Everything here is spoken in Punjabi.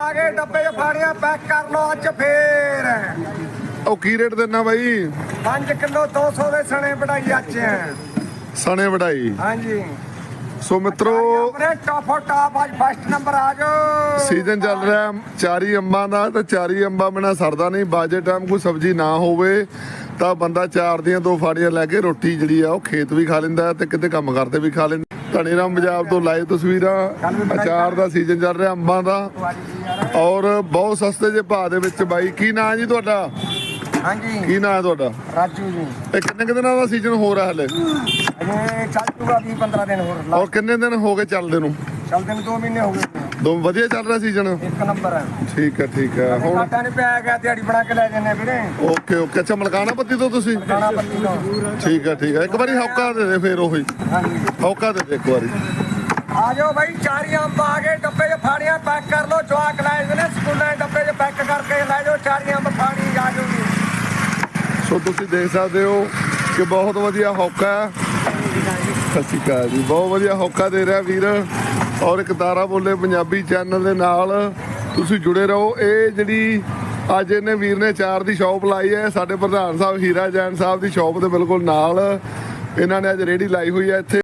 ਆ ਗਏ ਡੱਬੇ 'ਚ ਫਾੜੀਆਂ ਪੈਕ ਕਰ ਲਓ ਅੱਜ ਫੇਰ। ਉਹ ਕੀ ਰੇਟ ਦਿੰਨਾ ਬਾਈ? 5 ਕਿਲੋ 200 ਦੇ ਸਣੇ ਵਢਾਈ ਅੱਜ। ਸਣੇ ਵਢਾਈ ਹਾਂਜੀ। ਸੋ ਮਿੱਤਰੋ ਆਪਣੇ ਟਾਪੋ ਟਾਪ ਅੱਜ ਫਸਟ ਨੰਬਰ ਆ ਜਾਓ। ਸੀਜ਼ਨ ਚੱਲ ਰਿਹਾ ਚਾਰੀ ਅੰਬਾਂ ਦਾ ਤੇ ਚਾਰੀ ਅੰਬਾਂ ਬਿਨਾ ਸਰਦਾ ਨਹੀਂ ਬਾਜੇ ਟਾਈਮ ਕੋਈ ਸਬਜ਼ੀ ਨਾ ਹੋਵੇ ਤਾਂ ਬੰਦਾ ਚਾਰ ਦੀਆਂ ਦੋ ਫਾੜੀਆਂ ਲੈ ਕੇ ਰੋਟੀ ਜਿਹੜੀ ਆ ਉਹ ਖੇਤ ਵੀ ਖਾ ਲੈਂਦਾ ਤੇ ਕਿਤੇ ਕੰਮ ਕਰਦੇ ਵੀ ਖਾ ਲੈਂਦਾ। ਧਨੀ ਰਾਮ ਪੰਜਾਬ ਤੋਂ ਲਾਈਵ ਤਸਵੀਰਾਂ ਅਚਾਰ ਦਾ ਸੀਜ਼ਨ ਚੱਲ ਰਿਹਾ ਅੰਬਾਂ ਦਾ। ਔਰ ਬਹੁਤ ਸਸਤੇ ਜਿਹੇ ਭਾਅ ਦੇ ਵਿੱਚ ਬਾਈ ਕੀ ਨਾਂ ਜੀ ਤੁਹਾਡਾ? ਹਾਂਜੀ। ਕੀ ਨਾਂ ਹੈ ਤੁਹਾਡਾ? ਰਾਜੂ ਜੀ। ਇਹ ਕਿੰਨੇ ਕੁ ਦਿਨਾਂ ਦਾ ਸੀਜ਼ਨ ਹੋ ਰਿਹਾ ਹਲੇ? ਅਜੇ ਚੱਲ ਜੂਗਾ 20 15 ਦਿਨ ਹੋਰ ਔਰ ਕਿੰਨੇ ਦਿਨ ਹੋ ਗਏ ਚੱਲਦੇ ਨੂੰ? ਚੱਲਦੇ ਨੂੰ 2 ਮਹੀਨੇ ਹੋ ਗਏ। ਦੋ ਵਧੀਆ ਚੱਲ ਰਿਹਾ ਸੀਜ਼ਨ ਇੱਕ ਨੰਬਰ ਹੈ ਠੀਕ ਹੈ ਠੀਕ ਹੈ ਹੁਣ ਘਾਟਾ ਨਹੀਂ ਪਿਆ ਗਿਆ ਦਿਹਾੜੀ ਬਣਾ ਕੇ ਲੈ ਜੰਨੇ ਵੀਰੇ। Okay okay. ਅੱਛਾ ਮਲਕਾਣਾ ਪੱਤੀ ਤੋਂ ਤੁਸੀਂ? ਦਾਣਾ ਪੱਤੀ ਤੋਂ। ਠੀਕ ਹੈ ਠੀਕ ਹੈ ਇੱਕ ਵਾਰੀ ਹੌਕਾ ਦੇ ਦੇ ਫੇਰ ਉਹੀ। ਹਾਂਜੀ। ਹੌਕਾ ਦੇ ਦੇ ਇੱਕ ਵਾਰੀ। ਆ ਜਾਓ ਬਾਈ ਚਾਰੀਆਂ ਅੰਬ ਆ ਗਏ ਡੱਬੇ 'ਚ ਫਾੜੀਆਂ ਪੈਕ ਕਰ ਲਓ। ਜਵਾਕ ਲੈ ਜਨੇ ਸਕੂਲਾਂ 'ਚ ਡੱਬੇ 'ਚ ਪੈਕ ਕਰਕੇ ਲੈ ਜਾਓ ਚਾਰੀਆਂ ਅੰਬ ਫਾੜੀ ਆ ਜਾਊਗੀ ਸੋ ਤੁਸੀਂ ਦੇਖ ਸਕਦੇ ਹੋ ਕਿ ਬਹੁਤ ਵਧੀਆ ਹੌਕਾ। ਹੈ ਸਤਿ ਸ਼੍ਰੀ ਅਕਾਲ ਜੀ। ਬਹੁਤ ਵਧੀਆ ਹੌਕਾ ਦੇ ਰਿਹਾ ਵੀਰ। ਔਰ ਇੱਕ ਤਾਰਾ ਬੋਲੇ ਪੰਜਾਬੀ ਚੈਨਲ ਦੇ ਨਾਲ ਤੁਸੀਂ ਜੁੜੇ ਰਹੋ। ਇਹ ਜਿਹੜੀ ਅੱਜ ਇਹਨੇ ਵੀਰ ਨੇ ਚਾਰ ਦੀ ਸ਼ਾਪ ਲਾਈ ਹੈ, ਸਾਡੇ ਪ੍ਰਧਾਨ ਸਾਹਿਬ ਹੀਰਾ ਜੈਨ ਸਾਹਿਬ ਦੀ ਸ਼ਾਪ ਦੇ ਬਿਲਕੁਲ ਨਾਲ ਇਹਨਾਂ ਨੇ ਅੱਜ ਰੇੜੀ ਲਾਈ ਹੋਈ ਹੈ ਇੱਥੇ।